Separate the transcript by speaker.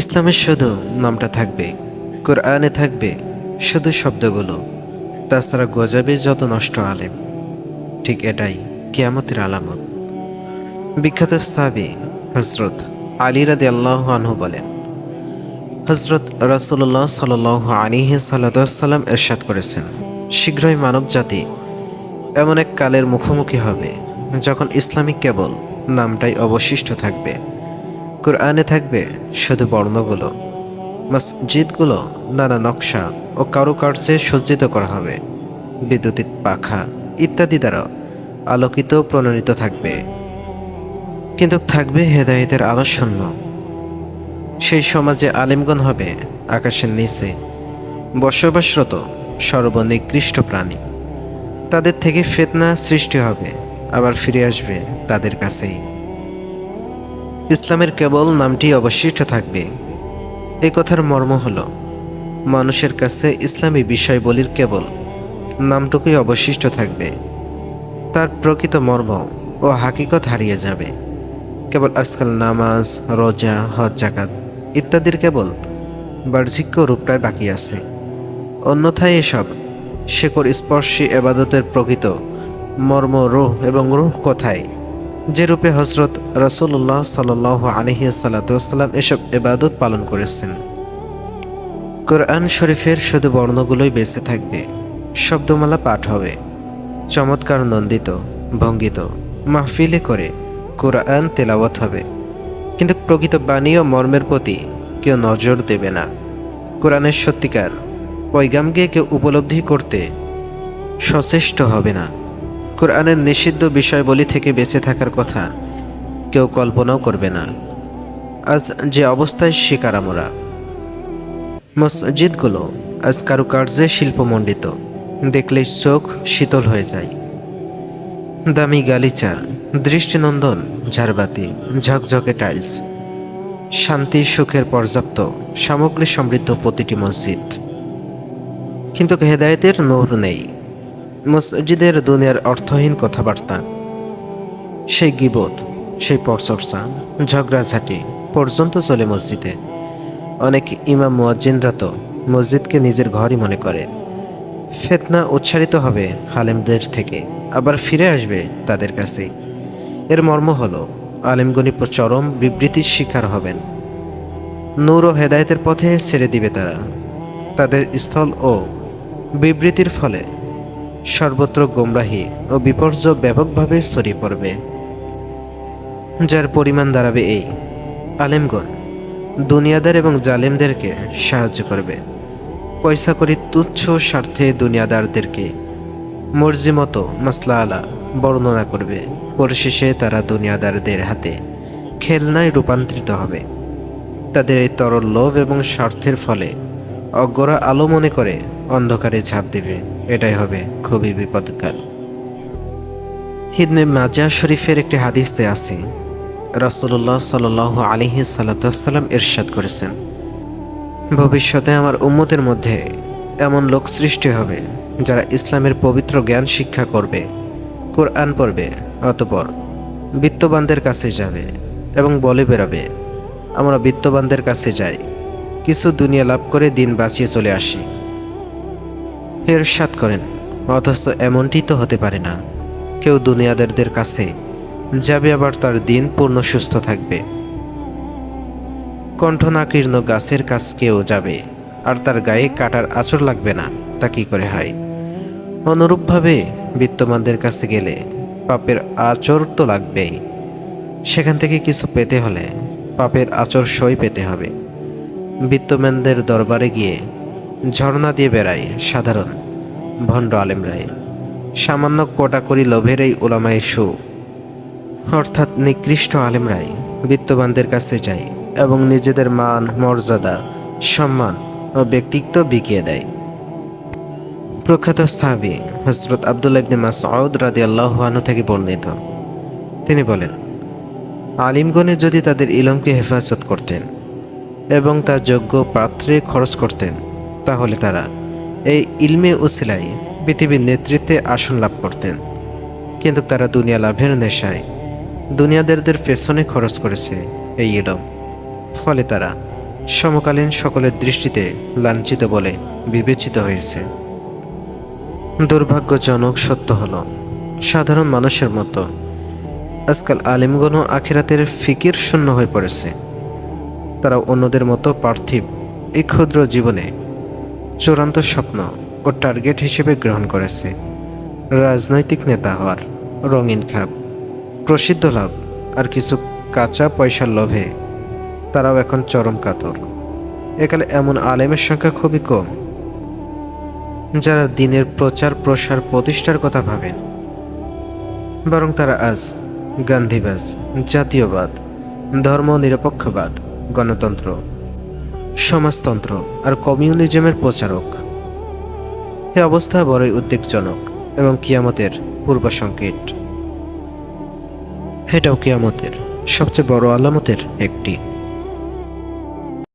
Speaker 1: ইসলামের শুধু নামটা থাকবে, কোরআনে থাকবে শুধু শব্দগুলো, তাছাড়া গজাবে যত নষ্ট আলেম, ঠিক এটাই কিয়ামতের আলামত। বিখ্যাত সাবি হজরত আলী রাদি আল্লাহ আনহু বলেন হজরত রাসুল্লাহ সাল আলিহ সাল্লাম এরশাদ করেছেন, শীঘ্রই মানব জাতি এমন এক কালের মুখোমুখি হবে যখন ইসলামিক কেবল নামটাই অবশিষ্ট থাকবে। কোরআনে থাকবে শুধু বর্ণগুলো। মসজিদগুলো নানা নকশা ও কারুকার্যে সজ্জিত করা হবে। বিদ্যুতিক পাখা ইত্যাদি দ্বারা আলোকিত প্রণীত থাকবে। কিন্তু থাকবে হেদায়েতের আলোশূন্য সেই সমাজে আলিমগণ হবে আকাশের নিচে বসবাসরত সর্বনিকৃষ্ট প্রাণী। তাদের থেকে ফেতনা সৃষ্টি হবে, আবার ফিরে আসবে তাদের কাছেই। ইসলামের কেবল নামটি অবশিষ্ট থাকবে। এই কথার মর্ম হল, মানুষের কাছে ইসলামী বিষয়বলির কেবল নামটুকুই অবশিষ্ট থাকবে। তার প্রকৃত মর্ম ও হাকিকত হারিয়ে যাবে। কেবল আজকাল নামাজ, রোজা, হজ জাকাত ইত্যাদির কেবল বাহ্যিক রূপটাই বাকি আছে। অন্যথায় এসব শেকড় স্পর্শী এবাদতের প্রকৃত মর্ম, রূহ এবং রূহ কোথায়? যে রূপে হজরত রসুল্লাহ সাল আলহি সাল্লাম এসব এবাদত পালন করেছেন। কোরআন শরীফের শুধু বর্ণগুলোই বেঁচে থাকবে, শব্দমালা পাঠ হবে, চমৎকার নন্দিত, ভঙ্গিত, মাহফিলে করে কোরআন তেলাওয়াত হবে। কিন্তু প্রকৃত বাণী ও মর্মের প্রতি কেউ নজর দেবে না। কোরআনের সত্যিকার পৈগামকে কেউ উপলব্ধি করতে সচেষ্ট হবে না। কোরআনের নিষিদ্ধ বিষয়বলি থেকে বেঁচে থাকার কথা কেউ কল্পনাও করবে না। আজ যে অবস্থায় শিকার আমরা, মসজিদগুলো আজ কারুকার্যে শিল্পমণ্ডিত দেখলে চোখ শীতল হয়ে যায়। দামি গালিচা দৃষ্টিনন্দন, ঝাড়বাতি, ঝকঝকে টাইলস, শান্তি সুখের পর্যাপ্ত, সামগ্রী সমৃদ্ধ প্রতিটি মসজিদ। কিন্তু হেদায়েতের নূর নেই। মসজিদের দুনিয়ার অর্থহীন কথাবার্তা। সেই গিবত সেই পরচর্চা, ঝগড়াঝাটি পর্যন্ত চলে মসজিদে। অনেক ইমাম মুয়াজ্জিনরা তো মসজিদকে নিজের ঘরই মনে করে। ফেতনা উচ্চারিত হবে হালেমদের থেকে, আবার ফিরে আসবে তাদের কাছে। এর মর্ম হল আলেমগণি চরম বিবৃতির শিকার হবেন। নূর ও হেদায়েতের পথে ছেড়ে দিবে তারা। তাদের স্থল ও বিবৃতির ফলে সর্বত্র গোমরাহি ও বিপর্যয় ব্যাপকভাবে ছড়িয়ে পড়বে। যার পরিমাণ দাঁড়াবে এই আলেমগণ, দুনিয়াদার এবং জালেমদেরকে সাহায্য করবে। পয়সা করি তুচ্ছ স্বার্থে দুনিয়াদারদেরকে মর্জি মতো মাসলা আলা বর্ণনা করবে। পরিশেষে তারা দুনিয়াদারদের হাতে খেলনায় রূপান্তরিত হবে। তাদের এই তরল লোভ এবং স্বার্থের ফলে অজ্ঞরা আলো মনে করে অন্ধকারে ঝাঁপ দেবে। এটাই হবে খুবই বিপদকাল। হিদনে মাজা শরীফের একটি হাদিসে আছে রাসুল্লাহ সাল আলিহি সাল্লাম এরশাদ করেছেন, ভবিষ্যতে আমার উম্মতের মধ্যে এমন লোক সৃষ্টি হবে যারা ইসলামের পবিত্র জ্ঞান শিক্ষা করবে, কোরআন পড়বে, অতপর বিত্তবানদের কাছে যাবে এবং বলে বেরোবে আমরা বিত্তবানদের কাছে যাই, কিছু দুনিয়া লাভ করে দিন বাঁচিয়ে চলে আসি। এর সাত করেন, অথচ এমনটি তো হতে পারে না। কেউ দুনিয়াদারদের কাছে যাবে আবার তার দিন পূর্ণ সুস্থ থাকবে। কণ্ঠনাকীর্ণ গাছের কাছ কেউ যাবে, আর তার গায়ে কাটার আচর লাগবে না, তা কি করে হয়? অনুরূপভাবে বিত্তমানদের কাছে গেলে পাপের আচর তো লাগবেই। সেখান থেকে কিছু পেতে হলে পাপের আচর সই পেতে হবে। বিত্তম্যানদের দরবারে গিয়ে ঝর্ণা দিয়ে বেড়ায় সাধারণ ভণ্ড আলেমরাই। সামান্য কোটাকরি লোভের এই ওলামায় সু অর্থাৎ নিকৃষ্ট আলেমরাই বিত্তবানদের কাছে যায় এবং নিজেদের মান, মর্যাদা, সম্মান ও ব্যক্তিত্ব বিকিয়ে দেয়। প্রখ্যাত সাহাবি হজরত আবদুল্লাহ ইবনে মাসউদ রাদিয়াল্লাহু আনহু থেকে বর্ণিত। তিনি বলেন, আলিমগণে যদি তাদের ইলমকে হেফাজত করতেন এবং তার যোগ্য পাত্রে খরচ করতেন, তাহলে তারা এই ইলমে উসিলাই পৃথিবীর নেতৃত্বে আসন লাভ করতেন। কিন্তু তারা দুনিয়া লাভের নেশায় দুনিয়াদারদের পেছনে খরচ করেছে এই ইলম। ফলে তারা সমকালীন সকলের দৃষ্টিতে লাঞ্ছিত বলে বিবেচিত হয়েছে। দুর্ভাগ্যজনক সত্য হল, সাধারণ মানুষের মতো আজকাল আলিমগণ আখিরাতের ফিকির শূন্য হয়ে পড়েছে। তারা অন্যদের মতো পার্থিব, এই ক্ষুদ্র জীবনে চূড়ান্ত স্বপ্ন ও টার্গেট হিসেবে গ্রহণ করেছে। রাজনৈতিক নেতা হওয়ার রঙিন খাপ, প্রসিদ্ধ লাভ আর কিছু কাঁচা পয়সার লোভে তারাও এখন চরম কাতর। একালে এমন আলেমের সংখ্যা খুবই কম, যারা দিনের প্রচার প্রসার প্রতিষ্ঠার কথা ভাবেন। বরং তারা আজ গান্ধীবাজ, জাতীয়বাদ ধর্ম নিরপেক্ষবাদ গণতন্ত্র সমাজতন্ত্র আর কমিউনিজমের প্রচারক। এ অবস্থা বড়ই উদ্বেগজনক এবং কিয়ামতের পূর্ব সংকেত এটাও কিয়ামতের সবচেয়ে বড় আলামতের একটি